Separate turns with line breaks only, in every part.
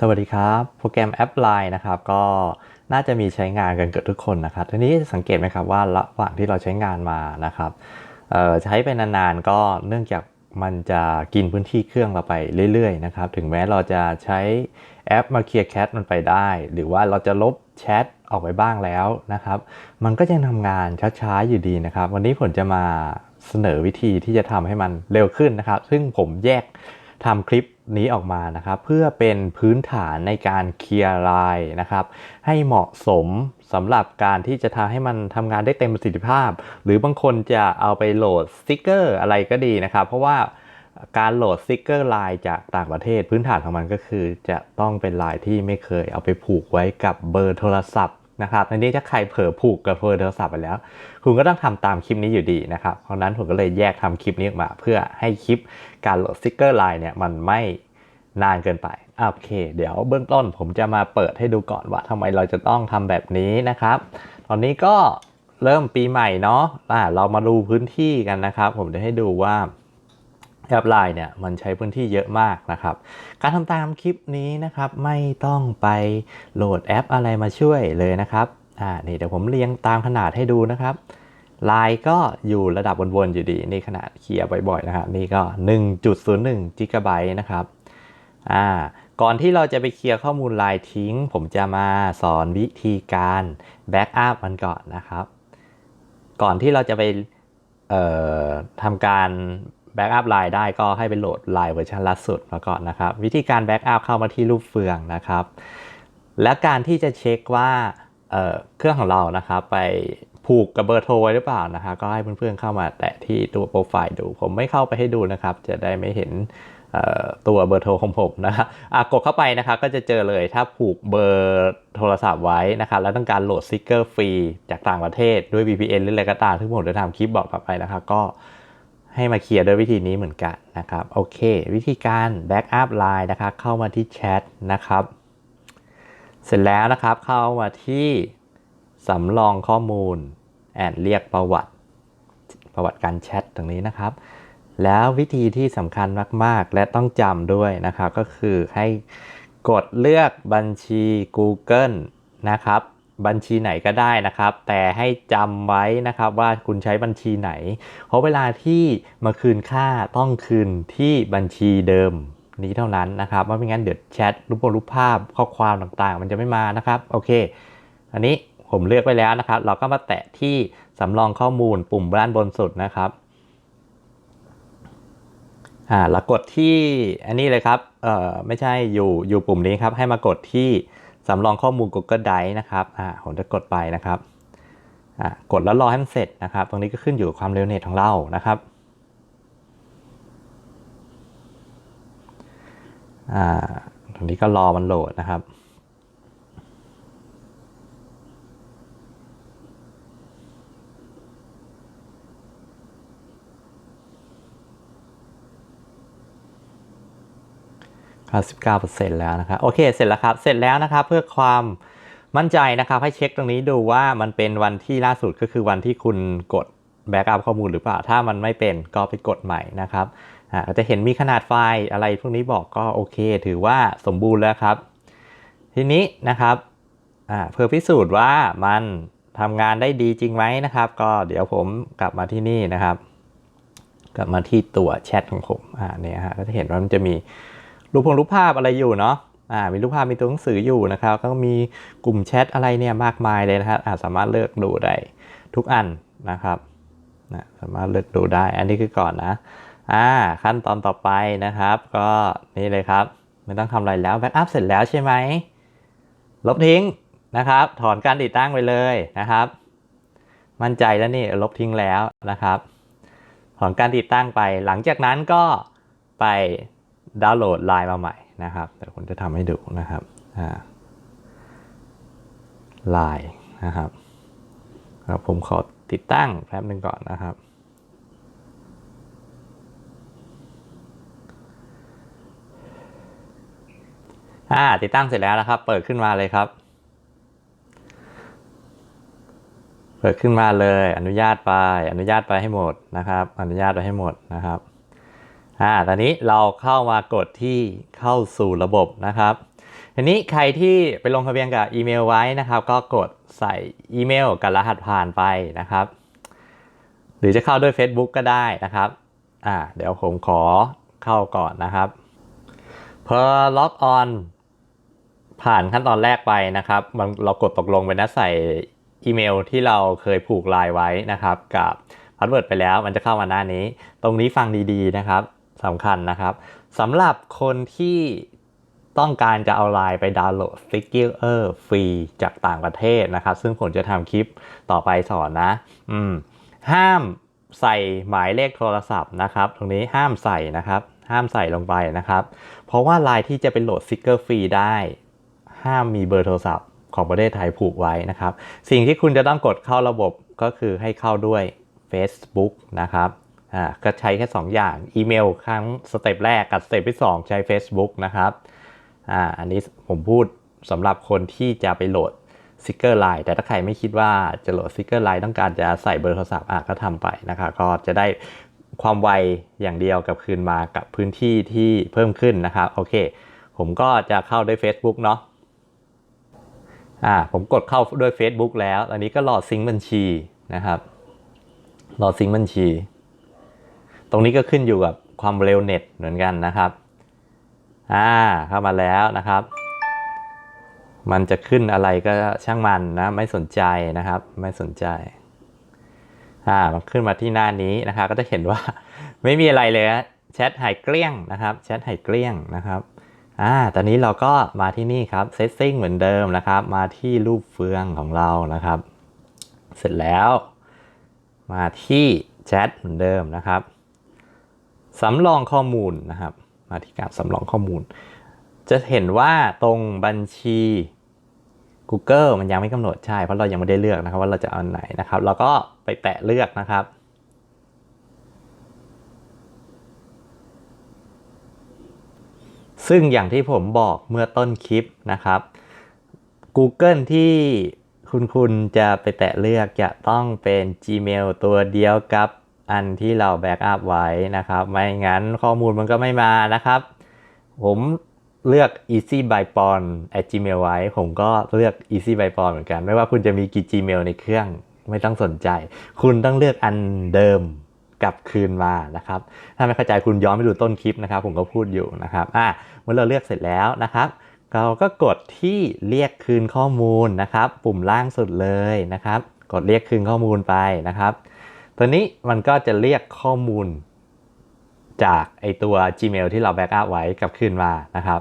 สวัสดีครับ โปรแกรมแอป Line นะครับก็น่าจะมีใช้งานกันเกือบทุกคนนะครับทีนี้สังเกตไหมครับว่าระหว่างที่เราใช้งานมานะครับใช้ไปนานๆก็เนื่องจากมันจะกินพื้นที่เครื่องเราไปเรื่อยๆนะครับถึงแม้เราจะใช้แอปมาเคลียร์แคชมันไปได้ หรือว่าเราจะลบแชทออกไปบ้างแล้วนะครับมันก็ยังทำงานช้าๆอยู่ดีนะครับ วันนี้ผมจะมาเสนอวิธีที่จะทำให้มันเร็วขึ้นนะครับ ซึ่งผมแยกทำคลิป นี้ออกมานะครับเพื่อเป็นพื้นฐานในการเคลียร์ไลน์นะครับ ให้เหมาะสมสำหรับการที่จะทำให้มันทำงานได้เต็มประสิทธิภาพ หรือบางคนจะเอาไปโหลดสติกเกอร์อะไรก็ดีนะครับ เพราะว่าการโหลดสติกเกอร์ไลน์จากต่างประเทศพื้นฐานของมันก็คือ จะต้องเป็นไลน์ที่ไม่เคยเอาไปผูกไว้กับเบอร์โทรศัพท์ นะครับในนี้ถ้าใครเผลอผูกกับเบอร์โทรศัพท์ไปแล้ว คุณก็ต้องทำตามคลิปนี้อยู่ดีนะครับ เพราะนั้นผมก็เลยแยกทำคลิปนี้ออกมา เพื่อให้คลิปการโหลดสติกเกอร์ไลน์เนี่ยมันไม่นานเกินไปโอเค เดี๋ยวเบื้องต้นผมจะมาเปิดให้ดูก่อนว่าทำไมเราจะต้องทำแบบนี้นะครับ ตอนนี้ก็เริ่มปีใหม่เนาะอะเรามาดูพื้นที่กันนะครับ ผมจะให้ดูว่า แอปไลน์เนี่ยมันใช้พื้นที่เยอะมากนะครับ การทำตามคลิปนี้นะครับไม่ต้องไปโหลดแอปอะไรมาช่วยเลยนะครับอ่านี่เดี๋ยวผมเรียงตามขนาดให้ดูนะครับลายก็อยู่ระดับวนๆอยู่ดีนี่ขนาดเคลียร์บ่อยๆนะครับนี่ก็ 1.01 g b นะครับอ่าก่อนที่เราจะไปเคลียร์ข้อมูลลายทิ้ง ผมจะมาสอนวิธีการแบ็กอัพมันก่อนนะครับ ก่อนที่เราจะไปเอ่อทำการ แบ็กอัพไลน์ได้ก็ให้ไปโหลดไลน์เวอร์ชันล่าสุดมาก่อนนะครับ วิธีการแบ็กอัพเข้ามาที่รูปเฟืองนะครับ และการที่จะเช็คว่าเเครื่องของเรานะครับไปผูกกับเบอร์โทรไว้หรือเปล่านะครับก็ให้เพื่อนๆเข้ามาแตะที่ตัวโปรไฟล์ดู ผมไม่เข้าไปให้ดูนะครับ จะได้ไม่เห็นตัวเบอร์โทรของผมนะครับอะกดเข้าไปนะครับก็จะเจอเลยถ้าผูกเบอร์โทรศัพท์ไว้นะครับแล้วต้องการโหลดสติกเกอร์ฟรีจากต่างประเทศด้วย VPN หรืออะไรก็ตามที่ผมจะทำคลิปบอกต่อไปนะครับก็ ให้มาเคลียร์ด้วยวิธีนี้เหมือนกันนะครับ โอเค วิธีการแบ็กอัพไลน์นะครับ เข้ามาที่แชทนะครับ เสร็จแล้วนะครับ เข้ามาที่สำรองข้อมูล แอนเรียกประวัติ ประวัติการแชทตรงนี้นะครับ แล้ววิธีที่สำคัญมาก ๆ และต้องจำด้วยนะครับ ก็คือให้กดเลือกบัญชี Google นะครับ บัญชีไหนก็ได้นะครับ แต่ให้จำไว้นะครับว่าคุณใช้บัญชีไหน เพราะเวลาที่มาคืนค่าต้องคืนที่บัญชีเดิมนี้เท่านั้นนะครับว่าไม่งั้นเดี๋ยวแชทรูปรูปภาพข้อความต่างๆ มันจะไม่มานะครับโอเค อันนี้ผมเลือกไว้แล้วนะครับ เราก็มาแตะที่สำรองข้อมูลปุ่มด้านบนสุดนะครับอ่าแล้วกดที่อันนี้เลยครับเอ่อไม่ใช่อยู่อยู่ปุ่มนี้ครับให้มากดที่ สำรองข้อมูล Google Drive นะครับอ่าผมจะกดไปนะครับอ่ากดแล้วรอให้มันเสร็จนะครับ ตรงนี้ก็ขึ้นอยู่กับความเร็วเน็ตของเรานะครับอ่าตรงนี้ก็รอมันโหลดนะครับ 99%แล้วนะครับโอเคเสร็จแล้วครับเสร็จแล้วนะครับเพื่อความมั่นใจนะครับให้เช็คตรงนี้ดูว่ามันเป็นวันที่ล่าสุดก็คือวันที่คุณกดแบ็กอัพข้อมูลหรือเปล่า ถ้ามันไม่เป็นก็ไปกดใหม่นะครับอ่าจะเห็นมีขนาดไฟล์อะไรพวกนี้บอกก็โอเค ถือว่าสมบูรณ์แล้วครับ ทีนี้นะครับอ่าเพื่อพิสูจน์ว่ามันทำงานได้ดีจริงไหมนะครับ ก็เดี๋ยวผมกลับมาที่นี่นะครับ กลับมาที่ตัวแชทของผมอ่าเนี่ยฮะก็จะเห็นว่ามันจะมี รูปพงรูปภาพอะไรอยู่เนาะอ่ามีรูปภาพมีตัวหนังสืออยู่นะครับ ก็มีกลุ่มแชทอะไรเนี่ยมากมายเลยนะครับอ่าสามารถเลือกดูได้ทุกอันนะครับนะสามารถเลือกดูได้ อันนี้คือก่อนนะอ่าขั้นตอนต่อไปนะครับ ก็นี่เลยครับ ไม่ต้องทำอะไรแล้วแบ็กอัพเสร็จแล้วใช่ไหมลบทิ้งนะครับ ถอนการติดตั้งไปเลยนะครับ มั่นใจแล้วนี่ลบทิ้งแล้วนะครับ ถอนการติดตั้งไป หลังจากนั้นก็ไป ดาวน์โหลดไลน์มาใหม่นะครับเดี๋ยวผมจะทำให้ดูนะครับไลน์นะครับครับผมขอติดตั้งแป๊บหนึ่งก่อนนะครับ อ่า ติดตั้งเสร็จแล้วนะครับ เปิดขึ้นมาเลยครับ เปิดขึ้นมาเลย อนุญาตไป อนุญาตไปให้หมดนะครับ อนุญาตไปให้หมดนะครับ อ่าตอนนี้เราเข้ามากดที่เข้าสู่ระบบนะครับทีนี้ใครที่ไปลงทะเบียนกับอีเมลไว้นะครับ ก็กดใส่อีเมลกับรหัสผ่านไปนะครับ หรือจะเข้าด้วย Facebook ก็ได้นะครับอ่าเดี๋ยวผมขอเข้าก่อนนะครับพอล็อกออนผ่านขั้นตอนแรกไปนะครับ มันเรากดตกลงไปนะใส่อีเมลที่เราเคยผูกไลน์ไว้นะครับ กับพาสเวิร์ดไปแล้วมันจะเข้ามาหน้านี้ ตรงนี้ฟังดีๆนะครับ สำคัญนะครับสำหรับคนที่ต้องการจะเอาไลน์ไปดาวน์โหลดสติ๊กเกอร์ฟรีจากต่างประเทศนะครับ ซึ่งผมจะทำคลิปต่อไปสอนนะ อืม ห้ามใส่หมายเลขโทรศัพท์นะครับ ตรงนี้ห้ามใส่นะครับ ห้ามใส่ลงไปนะครับ เพราะว่าไลน์ที่จะเป็นโหลดสติ๊กเกอร์ฟรีได้ ห้ามมีเบอร์โทรศัพท์ของประเทศไทยผูกไว้นะครับ สิ่งที่คุณจะต้องกดเข้าระบบก็คือให้เข้าด้วย Facebook นะครับ อ่าก็ใช้แค่ 2 อย่างอีเมลครั้งสเต็ปแรกกับสเต็ปที่ 2 ใช้ Facebook นะครับอ่าอันนี้ผมพูดสำหรับคนที่จะไปโหลดสติกเกอร์ไลน์แต่ถ้าใครไม่คิดว่าจะโหลดสติกเกอร์ไลน์ต้องการจะใส่เบอร์โทรศัพท์อะก็ทำไปนะครับก็จะได้ความไวอย่างเดียวกับคืนมากับพื้นที่ที่เพิ่มขึ้นนะครับโอเค ผมก็จะเข้าด้วย Facebook เนาะอ่าผมกดเข้าด้วย Facebook แล้ว อันนี้ก็รอซิงค์บัญชีนะครับรอซิงค์บัญชี ตรงนี้ก็ขึ้นอยู่กับความเร็วเน็ตเหมือนกันนะครับอ่าเข้ามาแล้วนะครับ มันจะขึ้นอะไรก็ช่างมันนะไม่สนใจนะครับไม่สนใจอ่ามันขึ้นมาที่หน้านี้นะครับก็จะเห็นว่าไม่มีอะไรเลยแชทหายเกลี้ยงนะครับแชทหายเกลี้ยงนะครับอ่าตอนนี้เราก็มาที่นี่ครับ setting เหมือนเดิมนะครับ มาที่รูปเฟืองของเรานะครับ เสร็จแล้ว มาที่แชทเหมือนเดิมนะครับ สำรองข้อมูลนะครับ มาที่การสำรองข้อมูล จะเห็นว่าตรงบัญชี Google มันยังไม่กำหนดใช่ เพราะเรายังไม่ได้เลือกนะครับว่าเราจะเอาไหนนะครับ เราก็ไปแตะเลือกนะครับ ซึ่งอย่างที่ผมบอกเมื่อต้นคลิปนะครับ Google ที่คุณคุณจะไปแตะเลือกจะต้องเป็น Gmail ตัวเดียวกับ อันที่เราแบ็กอัพไว้นะครับ ไม่งั้นข้อมูลมันก็ไม่มานะครับ ผมเลือก easy by p o n at gmail ไว้ ผมก็เลือก easy by p o n เหมือนกัน ไม่ว่าคุณจะมีกี่ gmail ในเครื่องไม่ต้องสนใจ คุณต้องเลือกอันเดิมกลับคืนมานะครับ ถ้าไม่เข้าใจคุณย้อนไปดูต้นคลิปนะครับ ผมก็พูดอยู่นะครับ อะเมื่อเราเลือกเสร็จแล้วนะครับ เราก็กดที่เรียกคืนข้อมูลนะครับ ปุ่มล่างสุดเลยนะครับ กดเรียกคืนข้อมูลไปนะครับ ตัวนี้มันก็จะเรียกข้อมูล จากไอตัว Gmail ที่เราแบ็กอัพไว้กลับคืนมานะครับ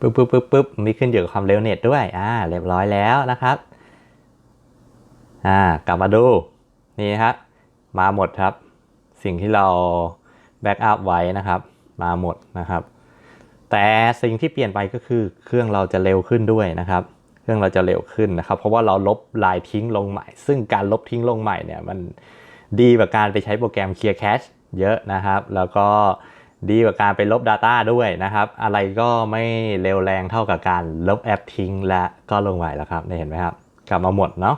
ปึ๊บปึ๊บปึ๊บปึ๊บมีขึ้นอยู่กับความเร็วเน็ตด้วย อ่า เรียบร้อยแล้วนะครับ อ่า กลับมาดู นี่ครับ มาหมดครับ สิ่งที่เราแบ็กอัพไว้นะครับ มาหมดนะครับ แต่สิ่งที่เปลี่ยนไปก็คือเครื่องเราจะเร็วขึ้นด้วยนะครับ เครื่องเราจะเร็วขึ้นนะครับ เพราะว่าเราลบลายทิ้งลงใหม่ ซึ่งการลบทิ้งลงใหม่เนี่ยมันดีกว่าการไปใช้โปรแกรม Clear Cache เยอะนะครับ แล้วก็ดีกว่าการไปลบ Data ด้วยนะครับ อะไรก็ไม่เร็วแรงเท่ากับการลบแอปทิ้งและก็ลงใหม่แล้วครับนี่เห็นไหมครับ กลับมาหมดเนาะ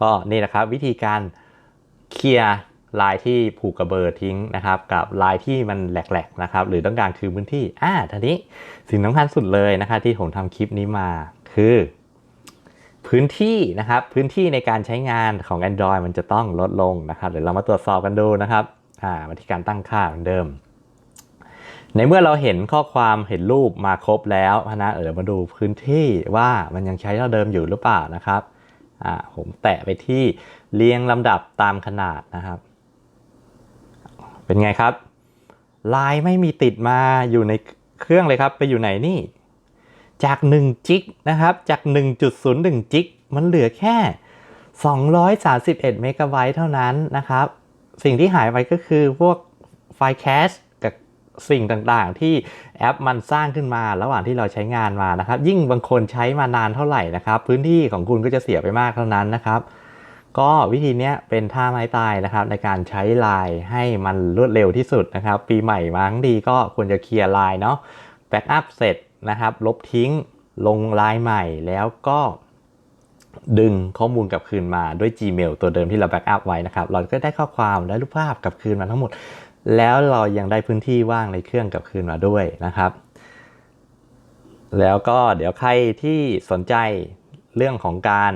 ก็นี่นะครับวิธีการเคลียร์ลายที่ผูกกับเบอร์ทิ้งนะครับ กับลายที่มันแหลกๆนะครับ หรือต้องการคืนพื้นที่อ่าทีนี้สิ่งสำคัญสุดเลยนะครับที่ผมทำคลิปนี้มาคือ พื้นที่นะครับพื้นที่ในการใช้งานของ Android มันจะต้องลดลงนะครับเดี๋ยวเรามาตรวจสอบกันดูนะครับอ่ามาที่การตั้งค่าเหมือนเดิม ในเมื่อเราเห็นข้อความเห็นรูปมาครบแล้วนะเออมาดูพื้นที่ว่ามันยังใช้เท่าเดิมอยู่หรือเปล่านะครับอ่าผมแตะไปที่เรียงลำดับตามขนาดนะครับ เป็นไงครับลายไม่มีติดมาอยู่ในเครื่องเลยครับ ไปอยู่ไหนนี่ จาก1จิกนะครับจาก 1.01จิกมันเหลือแค่ 231เมกะไบต์เท่านั้นนะครับ สิ่งที่หายไปก็คือพวกไฟล์แคชกับสิ่งต่างๆ ที่แอปมันสร้างขึ้นมาระหว่างที่เราใช้งานมานะครับ ยิ่งบางคนใช้มานานเท่าไหร่นะครับ พื้นที่ของคุณก็จะเสียไปมากเท่านั้นนะครับ ก็วิธีนี้เป็นท่าไม้ตายนะครับ ในการใช้ไลน์ให้มันรวดเร็วที่สุดนะครับ ปีใหม่มั้งดีก็ควรจะเคลียร์ไลน์เนาะแบ็กอัพเสร็จ นะครับ ลบทิ้งลงลายใหม่แล้วก็ดึงข้อมูลกลับคืนมาด้วย Gmail ตัวเดิมที่เราแบ็กอัพไว้นะครับ เราก็ได้ข้อความได้รูปภาพกลับคืนมาทั้งหมด แล้วเรายังได้พื้นที่ว่างในเครื่องกลับคืนมาด้วยนะครับ แล้วก็เดี๋ยวใครที่สนใจเรื่องของการ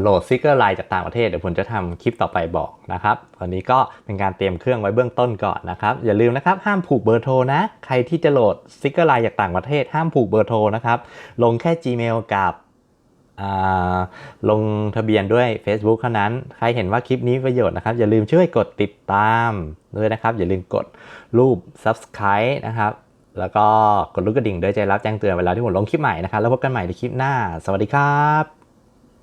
โหลดซิกเกอร์ไลน์จากต่างประเทศเดี๋ยวผมจะทำคลิปต่อไปบอกนะครับวันนี้ก็เป็นการเตรียมเครื่องไว้เบื้องต้นก่อนนะครับอย่าลืมนะครับห้ามผูกเบอร์โทรนะ ใครที่จะโหลดซิกเกอร์ไลน์จากต่างประเทศ ห้ามผูกเบอร์โทรนะครับลงแค่ Gmail กับลงทะเบียนด้วย Facebook เท่านั้น ใครเห็นว่าคลิปนี้ประโยชน์นะครับ อย่าลืมช่วยกดติดตามด้วยนะครับ อย่าลืมกดรูป Subscribe นะครับ แล้วก็กดลูกกระดิ่งด้วยใจรับแจ้งเตือนเวลาที่ผมลงคลิปใหม่นะครับ แล้วพบกันใหม่ในคลิปหน้า สวัสดีครับ